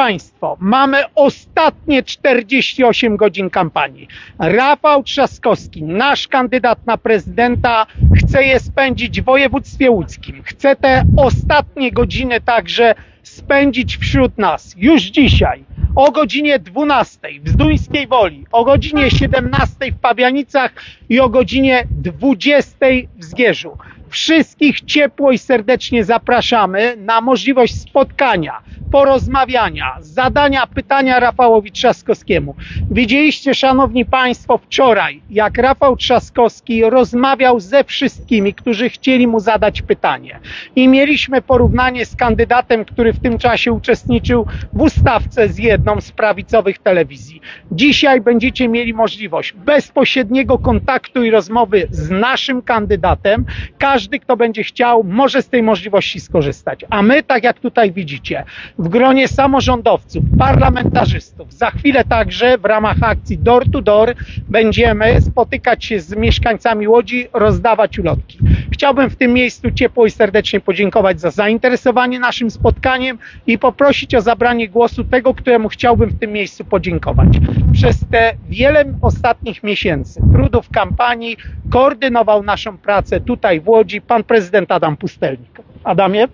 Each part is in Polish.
Państwo, mamy ostatnie 48 godzin kampanii. Rafał Trzaskowski, nasz kandydat na prezydenta, chce je spędzić w województwie łódzkim. Chce te ostatnie godziny także spędzić wśród nas już dzisiaj o godzinie 12 w Zduńskiej Woli, o godzinie 17 w Pabianicach i o godzinie 20 w Zgierzu. Wszystkich ciepło i serdecznie zapraszamy na możliwość spotkania, porozmawiania, zadania pytania Rafałowi Trzaskowskiemu. Widzieliście, szanowni państwo, wczoraj, jak Rafał Trzaskowski rozmawiał ze wszystkimi, którzy chcieli mu zadać pytanie. I mieliśmy porównanie z kandydatem, który w tym czasie uczestniczył w ustawce z jedną z prawicowych telewizji. Dzisiaj będziecie mieli możliwość bezpośredniego kontaktu i rozmowy z naszym kandydatem. Każdy, kto będzie chciał, może z tej możliwości skorzystać. A my, tak jak tutaj widzicie, w gronie samorządowców, parlamentarzystów, za chwilę także w ramach akcji Door to Door będziemy spotykać się z mieszkańcami Łodzi, rozdawać ulotki. Chciałbym w tym miejscu ciepło i serdecznie podziękować za zainteresowanie naszym spotkaniem i poprosić o zabranie głosu tego, któremu chciałbym w tym miejscu podziękować. Przez te wiele ostatnich miesięcy trudów kampanii koordynował naszą pracę tutaj w Łodzi pan prezydent Adam Pustelnik. Adamie?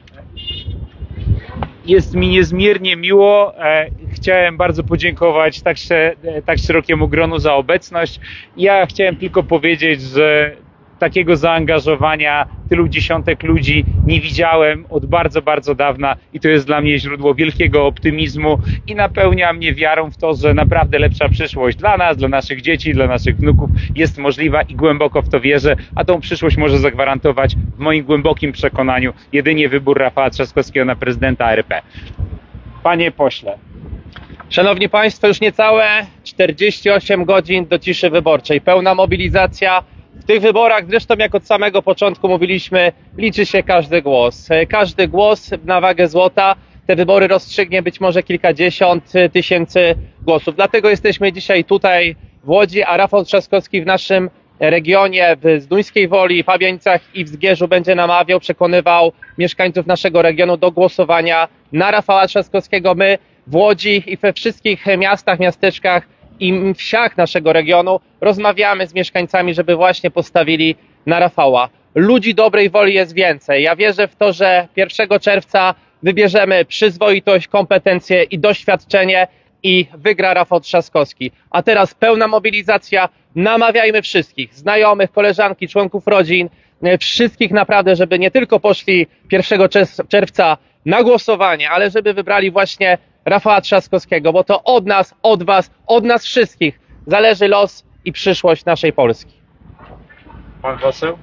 Jest mi niezmiernie miło. E, Chciałem bardzo podziękować tak, e, tak szerokiemu gronu za obecność. Ja chciałem tylko powiedzieć, że takiego zaangażowania tylu dziesiątek ludzi nie widziałem od bardzo, bardzo dawna i to jest dla mnie źródło wielkiego optymizmu i napełnia mnie wiarą w to, że naprawdę lepsza przyszłość dla nas, dla naszych dzieci, dla naszych wnuków jest możliwa i głęboko w to wierzę, a tą przyszłość może zagwarantować w moim głębokim przekonaniu jedynie wybór Rafała Trzaskowskiego na prezydenta RP. Panie pośle, Szanowni Państwo, już niecałe 48 godzin do ciszy wyborczej. Pełna mobilizacja. W tych wyborach, zresztą jak od samego początku mówiliśmy, liczy się każdy głos. E, Każdy głos na wagę złota. Te wybory rozstrzygnie być może kilkadziesiąt e, tysięcy głosów. Dlatego jesteśmy dzisiaj tutaj w Łodzi, a Rafał Trzaskowski w naszym regionie, w Zduńskiej Woli, Fabianicach i w Zgierzu będzie namawiał, przekonywał mieszkańców naszego regionu do głosowania na Rafała Trzaskowskiego. My w Łodzi i we wszystkich miastach, miasteczkach i wsiach naszego regionu rozmawiamy z mieszkańcami, żeby właśnie postawili na Rafała. Ludzi dobrej woli jest więcej. Ja wierzę w to, że 1 czerwca wybierzemy przyzwoitość, kompetencje i doświadczenie i wygra Rafał Trzaskowski. A teraz pełna mobilizacja. Namawiajmy wszystkich, znajomych, koleżanki, członków rodzin, e, wszystkich naprawdę, żeby nie tylko poszli 1 czes- czerwca na głosowanie, ale żeby wybrali właśnie Rafała Trzaskowskiego, bo to od nas, od was, od nas wszystkich zależy los i przyszłość naszej Polski. pan poseł?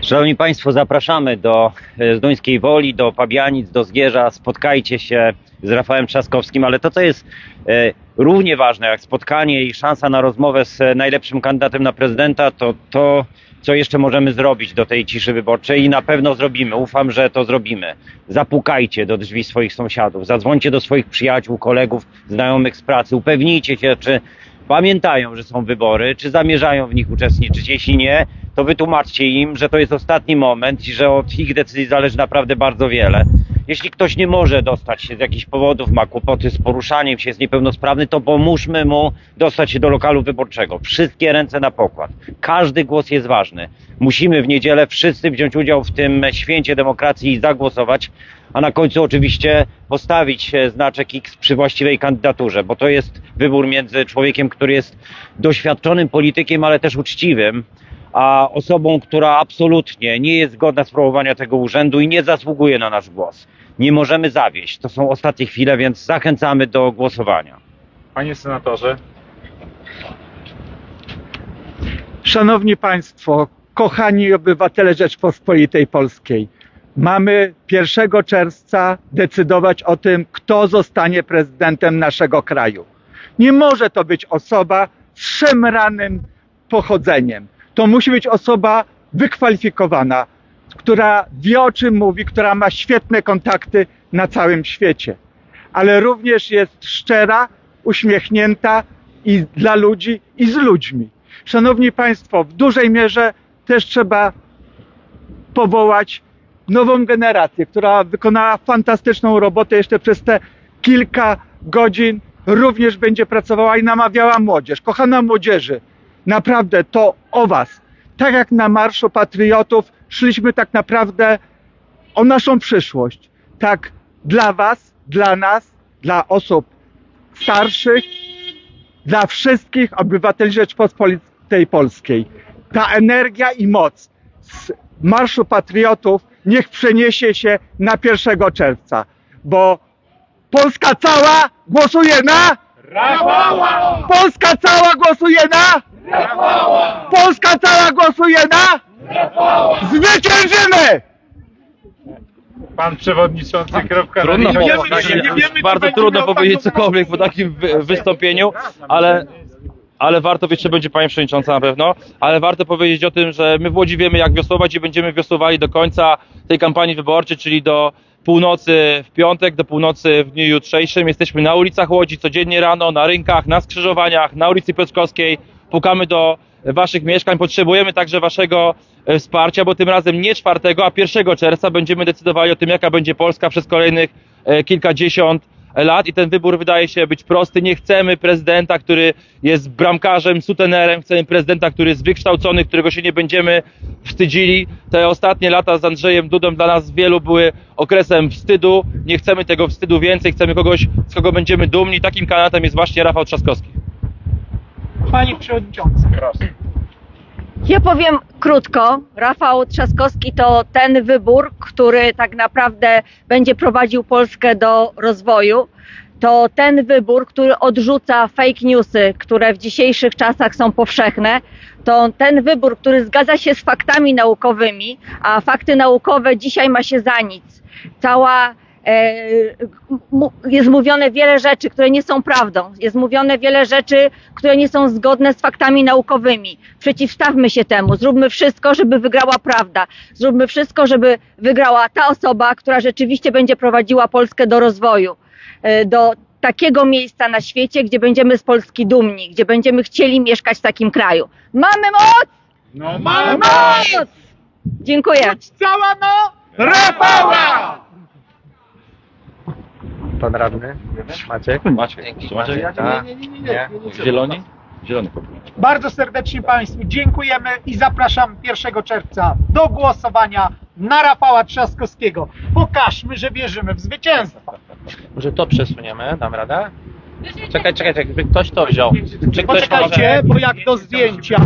Szanowni Państwo, zapraszamy do e, Zduńskiej Woli, do Pabianic, do Zgierza. Spotkajcie się z Rafałem Trzaskowskim, ale to, co jest e, równie ważne jak spotkanie i szansa na rozmowę z najlepszym kandydatem na prezydenta, to to, co jeszcze możemy zrobić do tej ciszy wyborczej i na pewno zrobimy. Ufam, że to zrobimy. Zapukajcie do drzwi swoich sąsiadów, zadzwońcie do swoich przyjaciół, kolegów, znajomych z pracy, upewnijcie się, czy pamiętają, że są wybory, czy zamierzają w nich uczestniczyć. Jeśli nie, to wytłumaczcie im, że to jest ostatni moment i że od ich decyzji zależy naprawdę bardzo wiele. Jeśli ktoś nie może dostać się z jakichś powodów, ma kłopoty z poruszaniem się, jest niepełnosprawny, to pomóżmy mu dostać się do lokalu wyborczego. Wszystkie ręce na pokład. Każdy głos jest ważny. Musimy w niedzielę wszyscy wziąć udział w tym święcie demokracji i zagłosować, a na końcu oczywiście postawić znaczek X przy właściwej kandydaturze, bo to jest wybór między człowiekiem, który jest doświadczonym politykiem, ale też uczciwym, a osobą, która absolutnie nie jest godna sprawowania tego urzędu i nie zasługuje na nasz głos. Nie możemy zawieść. To są ostatnie chwile, więc zachęcamy do głosowania. Panie senatorze? Szanowni Państwo, kochani obywatele Rzeczpospolitej Polskiej, mamy 1 czerwca decydować o tym, kto zostanie prezydentem naszego kraju. Nie może to być osoba z szemranym pochodzeniem. To musi być osoba wykwalifikowana, która wie o czym mówi, która ma świetne kontakty na całym świecie, ale również jest szczera, uśmiechnięta i dla ludzi, i z ludźmi. Szanowni Państwo, w dużej mierze też trzeba powołać nową generację, która wykonała fantastyczną robotę jeszcze przez te kilka godzin również będzie pracowała i namawiała młodzież. Kochana młodzieży, naprawdę to o Was. Tak jak na Marszu Patriotów szliśmy tak naprawdę o naszą przyszłość. Tak dla Was, dla nas, dla osób starszych, dla wszystkich obywateli Rzeczpospolitej Polskiej. Ta energia i moc z Marszu Patriotów niech przeniesie się na 1 czerwca, bo Polska cała głosuje na Rafała! Polska cała głosuje na Rafała! Polska cała głosuje na Rafała! Zwyciężymy! Pan przewodniczący, kropka Trudno, na po- liście. tak, bardzo trudno powiedzieć cokolwiek po takim wy- wystąpieniu, ale, ale warto, jeszcze będzie Pani Przewodnicząca na pewno, ale warto powiedzieć o tym, że my w Łodzi wiemy jak wiosłować i będziemy wiosłowali do końca tej kampanii wyborczej, czyli do północy w piątek, do północy w dniu jutrzejszym. Jesteśmy na ulicach Łodzi codziennie rano, na rynkach, na skrzyżowaniach, na ulicy Piotrkowskiej. Pukamy do Waszych mieszkań. Potrzebujemy także Waszego e, wsparcia, bo tym razem nie 4, a 1 czerwca będziemy decydowali o tym, jaka będzie Polska przez kolejnych e, kilkadziesiąt lat i ten wybór wydaje się być prosty. Nie chcemy prezydenta, który jest bramkarzem, sutenerem, chcemy prezydenta, który jest wykształcony, którego się nie będziemy wstydzili. Te ostatnie lata z Andrzejem Dudą dla nas wielu były okresem wstydu. Nie chcemy tego wstydu więcej, chcemy kogoś, z kogo będziemy dumni. Takim kandydatem jest właśnie Rafał Trzaskowski. Panie Przewodniczący. Ja powiem krótko. Rafał Trzaskowski to ten wybór, który tak naprawdę będzie prowadził Polskę do rozwoju. To ten wybór, który odrzuca fake newsy, które w dzisiejszych czasach są powszechne. To ten wybór, który zgadza się z faktami naukowymi, a fakty naukowe dzisiaj ma się za nic. Cała jest mówione wiele rzeczy, które nie są prawdą. Jest mówione wiele rzeczy, które nie są zgodne z faktami naukowymi. Przeciwstawmy się temu. Zróbmy wszystko, żeby wygrała prawda. Zróbmy wszystko, żeby wygrała ta osoba, która rzeczywiście będzie prowadziła Polskę do rozwoju, e, do takiego miejsca na świecie, gdzie będziemy z Polski dumni, gdzie będziemy chcieli mieszkać w takim kraju. Mamy moc! No Mamy moc! Dziękuję. Cała no Rafała! Pan radny? Maciek? Maciek, Maciek? Nie. Zieloni? Zielony. Bardzo serdecznie Państwu dziękujemy i zapraszam 1 czerwca do głosowania na Rafała Trzaskowskiego. Pokażmy, że wierzymy w zwycięstwo. Może to przesuniemy, dam radę? Czekaj, czekaj, czekaj, ktoś to wziął. Czy ktoś Poczekajcie, bo jak do zdjęcia